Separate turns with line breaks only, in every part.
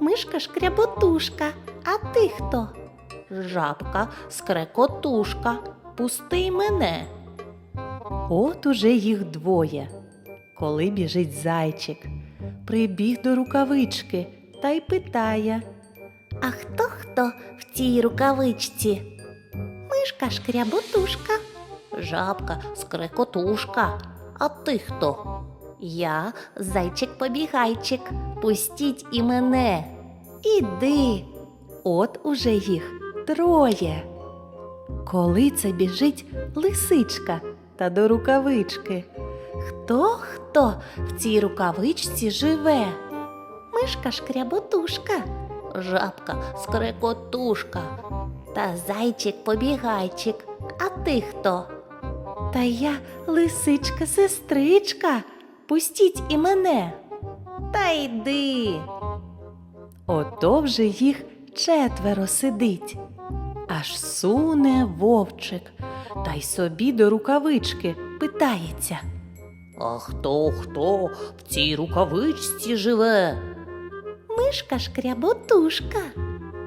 Мишка шкряботушка, а ти хто?
Жабка, скрекотушка, пусти мене.
От уже їх двоє. Коли біжить зайчик, прибіг до рукавички та й питає.
А хто хто в цій рукавичці?
Мишка шкряботушка.
Жабка, скрекотушка. А ти хто? Я зайчик-побігайчик. Пустіть і мене.
Іди. От уже їх троє. Коли це біжить лисичка та до рукавички. Хто хто в цій рукавичці живе? Мишка шкряботушка.
Жабка, скрекотушка. Та зайчик-побігайчик. А ти хто?
Та я лисичка сестричка. Пустіть і мене.
Та йди.
Ото вже їх четверо сидить. Аж суне вовчик, та й собі до рукавички питається.
А хто хто в цій рукавичці живе?
Мишка шкряботушка.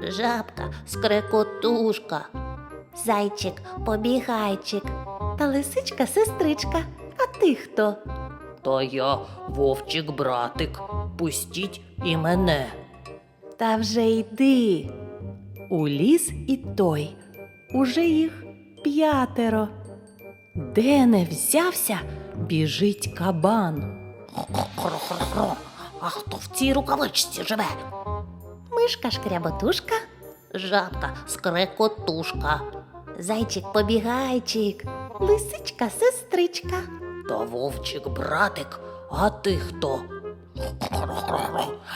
Жабка, скрекотушка. Зайчик, побігайчик.
Та лисичка сестричка. А ти хто?
Та я вовчик братик. Пустіть і мене.
Та вже йди. У ліс і той. Уже їх п'ятеро. Де не взявся, біжить кабан.
Хро-хро-хро. А хто в цій рукавичці живе?
Мишка шкряботушка.
Жабка, скрекотушка.
Зайчик побігайчик, лисичка сестричка.
Та вовчик братик. А ти хто?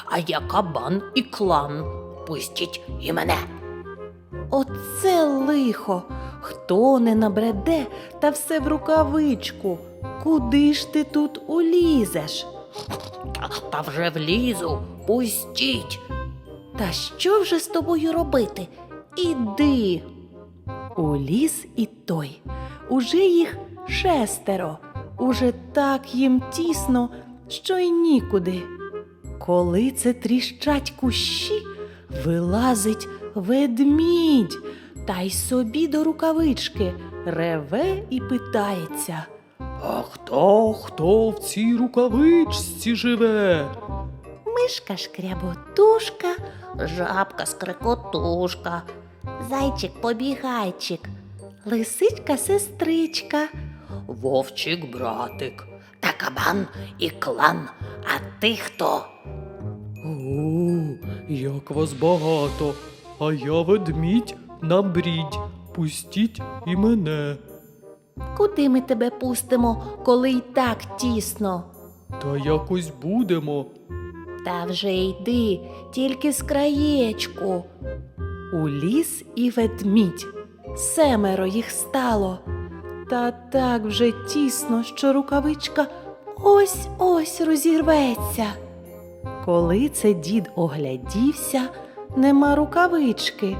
А я кабан і клан. Пустіть і мене.
Оце лихо. Хто не набреде, та все в рукавичку. Куди ж ти тут улізеш?
Та, вже влізу. Пустіть.
Та що вже з тобою робити? Іди. У ліс і той. Уже їх шестеро. Уже так їм тісно, що й нікуди. Коли це тріщать кущі, вилазить ведмідь, та й собі до рукавички реве і питається.
А хто хто в цій рукавичці живе?
Мишка шкряботушка,
Жабка, скрекотушка.
зайчик побігайчик, лисичка сестричка.
Вовчик братик. Та кабан і клан. А ти хто?
О, як вас багато, а я ведмідь набрідь. Пустіть і мене.
Куди ми тебе пустимо, коли й так тісно?
Та якось будемо.
Та вже йди, тільки з краєчку. У ліс і ведмідь. Семеро їх стало. Та так вже тісно, що рукавичка ось ось розірветься. Коли це дід оглядівся, нема рукавички.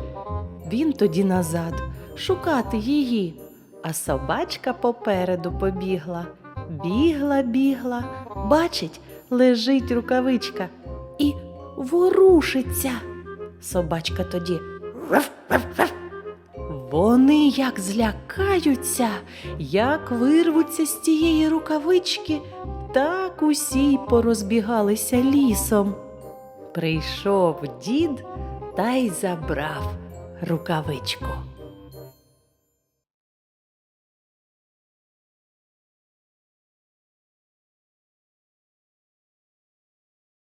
Він тоді назад шукати її, а собачка попереду побігла. Бігла, бігла, бачить, лежить рукавичка і ворушиться. Собачка тоді. Вони як злякаються, як вирвуться з тієї рукавички, так усі й порозбігалися лісом. Прийшов дід та й забрав рукавичку.